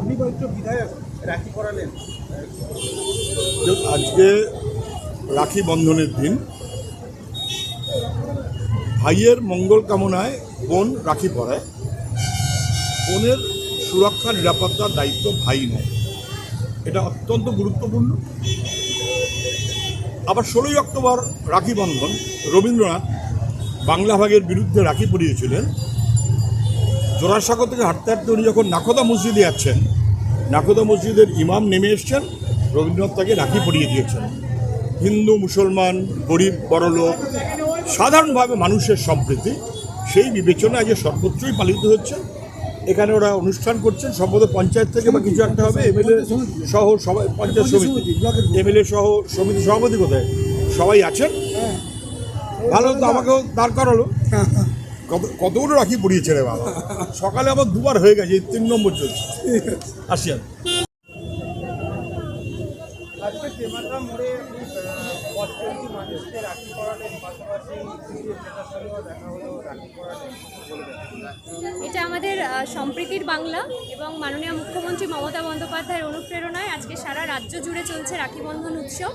বিধায়ক রাখি পরালেন? যে আজকে রাখি বন্ধনের দিন। ভাইয়ের মঙ্গল কামনায় বোন রাখি পরায়। বোনের সুরক্ষা, নিরাপত্তার দায়িত্ব ভাই নেয়। এটা অত্যন্ত গুরুত্বপূর্ণ। আবার ষোলোই অক্টোবর রাখি বন্ধন। রবীন্দ্রনাথ বাংলা ভাগের বিরুদ্ধে রাখি পরিয়েছিলেন। জোড়াসাগর থেকে হাঁটতে হাঁটতে উনি যখন নাকোদা মসজিদে যাচ্ছেন নাকোদা মসজিদের ইমাম নেমে এসছেন রবীন্দ্রনাথ তাকে রাখি পরিয়ে দিয়েছেন। হিন্দু মুসলমান গরিব বড়লোক সাধারণভাবে মানুষের সম্প্রীতি সেই বিবেচনায় আজকে সর্বোচ্চই পালিত হচ্ছে। এখানে ওরা অনুষ্ঠান করছেন সম্ভবত পঞ্চায়েত থেকে বা কিছু একটা হবে এমএলএ সহ সবাই পঞ্চায়েত সমিতি এমএলএ সহ সমিতি সভাপতি কোথায়? সবাই আছেন? ভালো তো আমাকেও দাঁড় করালো। কত কতগুলো রাখি পড়িয়েছে রে বাবা? সকালে আবার দুবার হয়ে গেছে এই তিন নম্বর চলছে। আসি আমি। এটা আমাদের সম্প্রীতির বাংলা এবং মাননীয় মুখ্যমন্ত্রী মমতা বন্দ্যোপাধ্যায়ের অনুপ্রেরণায় আজকে সারা রাজ্য জুড়ে চলছে রাখি বন্ধন উৎসব।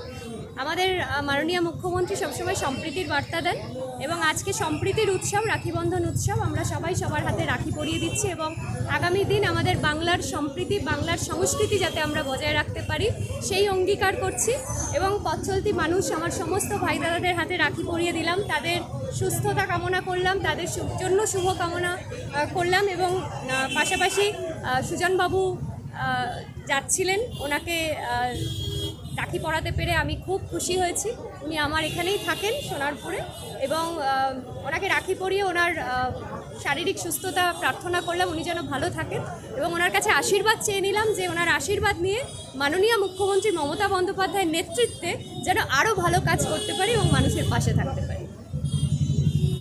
আমাদের মাননীয় মুখ্যমন্ত্রী সবসময় সম্প্রীতির বার্তা দেন এবং আজকে সম্প্রীতির উৎসব রাখি বন্ধন উৎসব, আমরা সবাই সবার হাতে রাখি পরিয়ে দিচ্ছি এবং আগামী দিন আমাদের বাংলার সম্প্রীতি, বাংলার সংস্কৃতি যাতে আমরা বজায় রাখতে পারি, সেই অঙ্গীকার করছি এবং পথ চলতি মানুষ, আমার সমস্ত ভাই দাদাদের হাতে রাখি পরিয়ে দিলাম। তাদের সুস্থতা কামনা করলাম, তাদের জন্য শুভ কামনা করলাম এবং পাশাপাশি সুজনবাবু যাচ্ছিলেন, ওনাকে রাখি পড়াতে পেরে আমি খুব খুশি হয়েছি। উনি আমার এখানেই থাকেন সোনারপুরে এবং ওনাকে রাখি পরিয়ে ওনার শারীরিক সুস্থতা প্রার্থনা করলাম, উনি যেন ভালো থাকেন এবং ওনার কাছে আশীর্বাদ চেয়ে নিলাম যে ওনার আশীর্বাদ নিয়ে মাননীয় মুখ্যমন্ত্রী মমতা বন্দ্যোপাধ্যায়ের নেতৃত্বে যেন আরও ভালো কাজ করতে পারি এবং মানুষের পাশে থাকতে পারি।